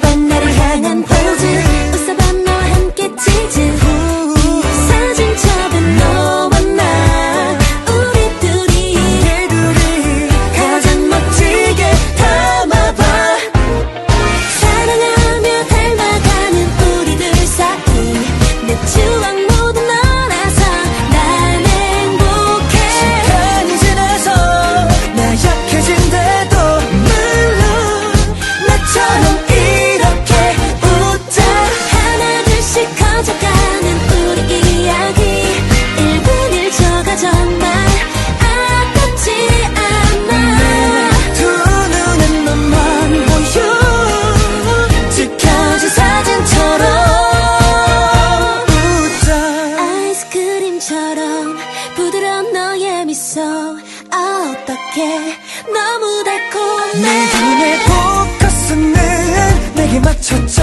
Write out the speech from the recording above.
never 부드러운 너의 미소 아 어떡해 너무 달콤해? 내 눈에 꼭 가슴은 내게 맞춰줘